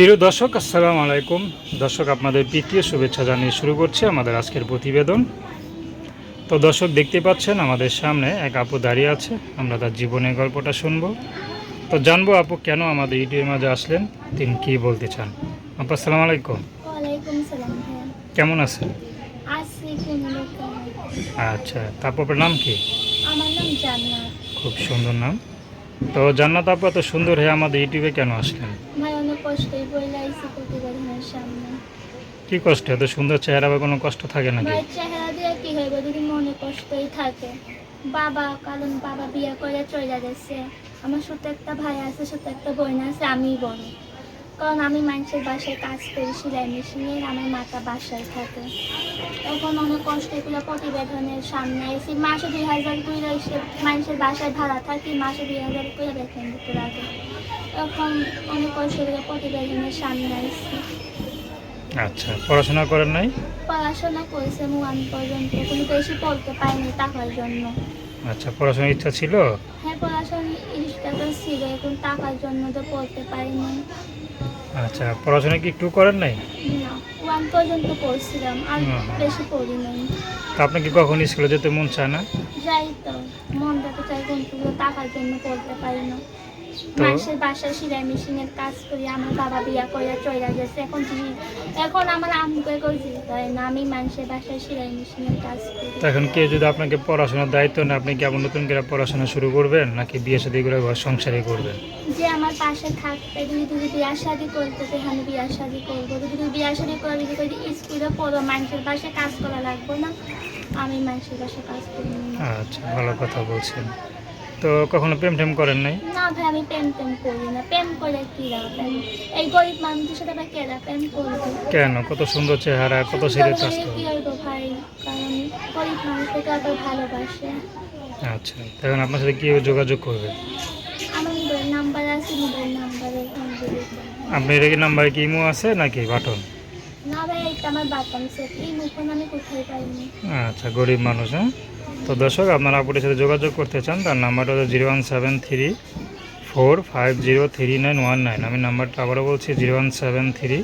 প্রিয় দর্শক আসসালামু আলাইকুম। দর্শক আপনাদের প্রীতীয় শুভেচ্ছা জানিয়ে শুরু করছি আমাদের আজকের প্রতিবেদন। তো দর্শক দেখতে পাচ্ছেন আমাদের সামনে এক আপু দাঁড়িয়ে আছে। আমরা তার জীবনের গল্পটা শুনব। তো জানব আপু কেন আমাদের ইউটিউবের মাঝে আসলেন? তিনি কী বলতে চান? আপু আসসালামু আলাইকুম। কেমন আছেন? আচ্ছা তারপর আপনার নাম কি? খুব সুন্দর নাম। তো জান্নাত আপু এত সুন্দর হয়ে আমাদের ইউটিউবে কেন আসলেন? ভাই কষ্টই বইলা আইসি প্রতিবেদনের সামনে। কি কষ্ট? এত সুন্দর চেহারা বা কোনো কষ্ট থাকে নাকি? ভাই চেহারা দিয়ে কি হইবে যদি মনে কষ্টই থাকে? বাবা কারণ বাবা বিয়ে করে চলে গেছে। আমার সাথে একটা ভাই আছে সাথে একটা বোন আছে আমি বড়। কারণ আমি মানুষের বাসায় কাজ করি সেলাই মেশিনে আমার মাথা বাসায় থাকে। এখন অনেক কষ্ট করে প্রতিবেদনের সামনে এসে মাসে দুই হাজার করে এসে মানুষের বাসায় ভাড়া থাকি মাসে দুই হাজার করে বেতন দিতে লাগে। এখন অনেক কষ্ট করে প্রতিবেদনের সামনে এসেছি আচ্ছা পড়াশোনা করেন নাই? পড়াশোনা করেছে ওয়ান পর্যন্ত কোনো বেশি পড়তে পারিনি টাকার জন্য। আচ্ছা পড়াশোনার ইচ্ছা ছিল? হ্যাঁ পড়াশোনা ইচ্ছা তো ছিল এখন টাকার জন্য তো পড়তে পারিনি আচ্টা পড়াশোনা কি একটু করেন নাই? না ওয়ান পর্যন্ত পড়ছিলাম আর বেশি পড়ি নাই। তা আপনি কি কখন স্কুলে যেতে মন চায় না? যাই তো মনটা তো চাই কিন্তু টাকার জন্য পড়তে পারি না। বাসায় সেলাই মেশিনের কাজ করি আমার বাবা বিয়া করে চলে গেছে এখন এখন আমার না আমি মানুষের বাসায় সেলাই মেশিনের কাজ করি। এখন কেউ যদি আপনাকে পড়াশোনার দায়িত্ব না আপনি কি আবার নতুন করে পড়াশোনা শুরু করবেন নাকি বিয়ে সাথে করে ঘর সংসারই করবেন? যে আমার পাশে থাকতে যদি তুমি বিয়ার শাদি করতে সেখানে বিয়ার শাদি করব। যদি তুমি বিয়ার শাদি করবি যদি স্কুলে পড়ো মানুষের বাসায় কাজ করা লাগবে না আমি মানুষের বাসায় কাজ করি। আচ্ছা ভালো কথা বলছেন। তো কখনো প্রেম টেম করেন নাই? না ভাই আমি প্রেম টেম করি না। প্রেম করে কি লাভ এই গরিব মানুষের সাথে আবার কেরা প্রেম করব? কেন? কত সুন্দর চেহারা কত সুন্দর আসতো কি হইব ভাই? কারণ গরিব মানুষকে তো এত ভালোবাসে। আচ্ছা তখন আপনার সাথে কি যোগাযোগ করবে? আমার নাম্বার আছে নিজের নাম্বারে আপনার এটা কি নাম্বারে কি ইমো আছে নাকি বাটন? না ভাই এটা আমার বাতাম সেট এই মুখন আমি কোথায় পাইনি। আচ্ছা গরিব মানুষ হ্যাঁ? তো দর্শক আপনারা আপুরের সাথে যোগাযোগ করতে চান তার নাম্বারটা হলো zero one seven three four five zero three nine one nine. আমি নাম্বারটা আবারও বলছি zero one seven three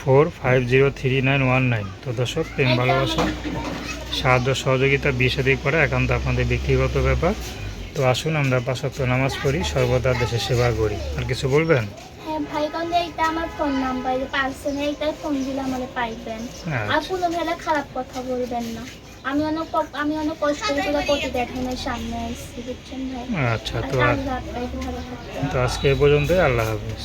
four five zero three nine one nine. তো দর্শক প্রেম ভালোবাসা সাহায্য সহযোগিতা বিষাদি করে একান্ত আপনাদের ব্যক্তিগত ব্যাপার। তো আসুন আমরা পাশক্ত নামাজ পড়ি সর্বদা দেশের সেবা করি। আর কিছু বলবেন? ভাই কারণ এইটা আমার ফোন নাম্বার পার্সোনাল এইটাই ফোন দিলে আমার পাইবেন। আর আচ্ছা কোনো ভেলে খারাপ কথা বলবেন না। আমি অনেক আমি অনেক কষ্ট করে প্রতিবেদনের সামনে আসছি বুঝছেন ভাই? আচ্ছা তো আজকে এ পর্যন্তই আল্লাহ হাফিজ।